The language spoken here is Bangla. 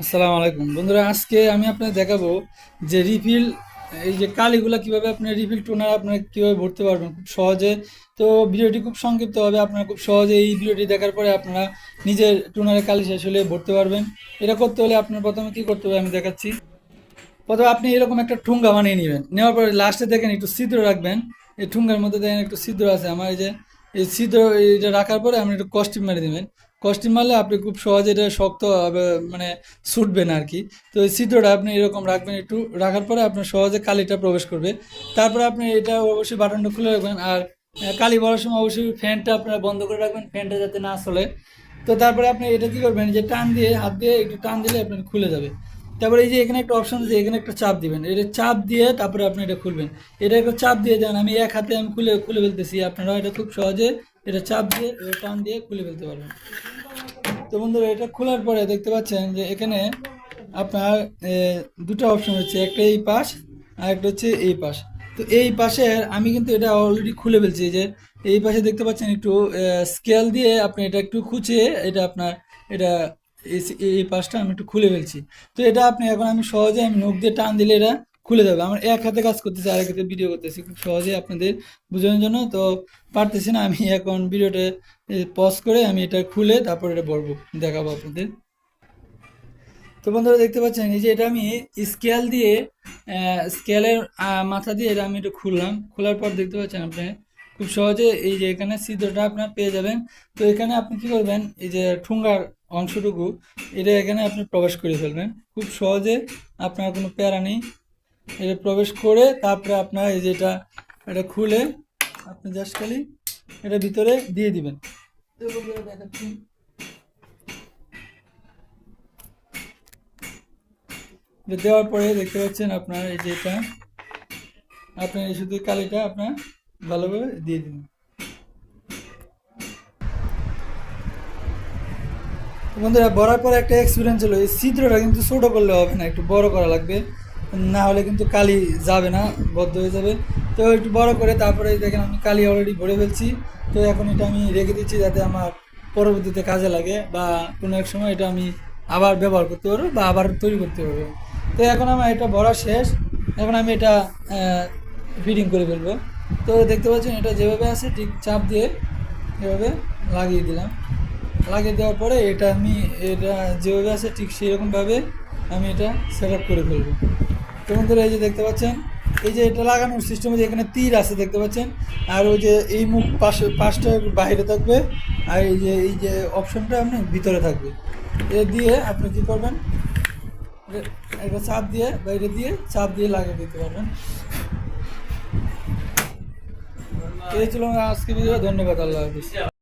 আসসালামু আলাইকুম। বন্ধুরা, আজকে আমি আপনাদের দেখাবো যে রিফিল, এই যে কালিগুলো কীভাবে আপনি রিফিল টোনার আপনারা কীভাবে ভরতে পারবেন খুব সহজে। তো ভিডিওটি খুব সংক্ষিপ্ত হবে, আপনারা খুব সহজে এই ভিডিওটি দেখার পরে আপনারা নিজের টোনারে কালি শেষ হলে ভরতে পারবেন। এটা করতে হলে আপনার প্রথমে কী করতে হবে আমি দেখাচ্ছি। প্রথমে আপনি এরকম একটা ঠুঙ্গা বানিয়ে নেবেন। নেওয়ার পরে লাস্টে দেখেন একটু ছিদ্র রাখবেন। এই ঠুঙ্গার মধ্যে দেখেন একটু ছিদ্র আছে। আমার এই যে এই ছিদ্র এটা রাখার পরে আপনি একটু কস্টিম মেরে দেবেন। কস্টিম মারলে আপনি খুব সহজে এটা শক্ত মানে ছুটবে না আর কি তো এই ছিদ্রটা আপনি এরকম রাখবেন একটু, রাখার পরে আপনার সহজে কালিটা প্রবেশ করবে। তারপরে আপনি এটা অবশ্যই বাটনটা খুলে রাখবেন আর কালি বলার সময় অবশ্যই ফ্যানটা আপনারা বন্ধ করে রাখবেন ফ্যানটা যাতে না চলে। তো তারপরে আপনি এটা কী করবেন যে টান দিয়ে, হাত দিয়ে একটু টান দিলে আপনার খুলে যাবে। তারপরে এই যে এখানে একটা অপশন আছে, এখানে একটা চাপ দিবেন। এটা চাপ দিয়ে তারপরে আপনি এটা খুলবেন। এটা একটা চাপ দিয়ে দেন, আমি এক হাতে আমি খুলে খুলে ফেলতেছি। আপনারা এটা খুব সহজে এটা চাপ দিয়ে টান দিয়ে খুলে ফেলতে পারবেন। তো বন্ধুরা, এটা খোলার পরে দেখতে পাচ্ছেন যে এখানে আপনার দুটো অপশন হচ্ছে একটা এই পাশ, আর একটা হচ্ছে এই পাশ। তো এই পাশে আমি কিন্তু এটা অলরেডি খুলে ফেলছি। যে এই পাশে দেখতে পাচ্ছেন একটু স্কেল দিয়ে আপনি এটা একটু খুঁচিয়ে এটা আপনার, এটা এই পাশটা আমি একটু খুলে ফেলছি। তো এটা আপনি এখন আমি সহজে আমি নখ দিয়ে টান দিলে এটা খুলে যাবে। আমার এক হাতে কাজ করতেছি, আরেক হাতে ভিডিও করতেছি। খুব সহজে আপনাদের বোঝানোর জন্য তো পারতেছি না। আমি এখন ভিডিওটা পজ করে আমি এটা খুলে তারপর এটা বলব, দেখাবো আপনাদের। তো বন্ধুরা দেখতে পাচ্ছেন, এই যে এটা আমি স্কেল দিয়ে স্কেলের মাথা দিয়ে এটা আমি এটা খুললাম। খোলার পর দেখতে পাচ্ছেন আপনি, খুব সহজে এই যে এখানে ছিদ্রটা আপনার পেয়ে যাবেন। তো এখানে আপনি কি করবেন, এই যে ঠুঙ্গার অংশটুকু, এটা এখানে আপনি প্রবেশ করে ফেলবেন। খুব সহজে আপনার কোনো প্যারা নেই। এটা প্রবেশ করে তারপরে আপনার এই যেটা, এটা খুলে আপনি জাস্ট খালি এটা ভিতরে দিয়ে দিবেন। দেওয়ার পরে দেখতে পাচ্ছেন আপনার এই যে এটা আপনার এই শুধু কালিটা আপনার ভালোভাবে দিয়ে দিন। বন্ধুরা বড়ার পরে একটা এক্সপিরিয়েন্স হলো, এই ছিদ্রটা কিন্তু ছোটো করলে হবে না, একটু বড় করা লাগবে। না হলে কিন্তু কালি যাবে না, বদ্ধ হয়ে যাবে। তো একটু বড় করে তারপরে দেখেন আমি কালি অলরেডি ভরে ফেলছি। তো এখন এটা আমি রেখে দিচ্ছি যাতে আমার পরবর্তীতে কাজে লাগে বা কোনো এক সময় এটা আমি আবার ব্যবহার করতে পারব বা আবার তৈরি করতে পারব। তো এখন আমার এটা ভরা শেষ। এখন আমি এটা ফিটিং করে ফেলব। তো দেখতে পাচ্ছেন এটা যেভাবে আছে, ঠিক চাপ দিয়ে এভাবে লাগিয়ে দিলাম। লাগিয়ে দেওয়ার পরে এটা আমি, এটা যেভাবে আছে ঠিক সেরকমভাবে আমি এটা সেট আপ করে ফেলব। তো এই যে দেখতে পাচ্ছেন, এই যে এটা লাগানোর সিস্টেমে যে এখানে তীর আছে, দেখতে পাচ্ছেন? আর ওই যে এই মুখ পাশে পাশটা বাইরে থাকবে, আর এই যে এই যে অপশনটা আপনি ভিতরে থাকবে। এ দিয়ে আপনি কী করবেন? এটা- এটা চাপ দিয়ে, বাইরে দিয়ে চাপ দিয়ে লাগিয়ে দিতে পারবেন। এই ছিল আজকে ভিডিও, ধন্যবাদ, আল্লাহ হাফিজ।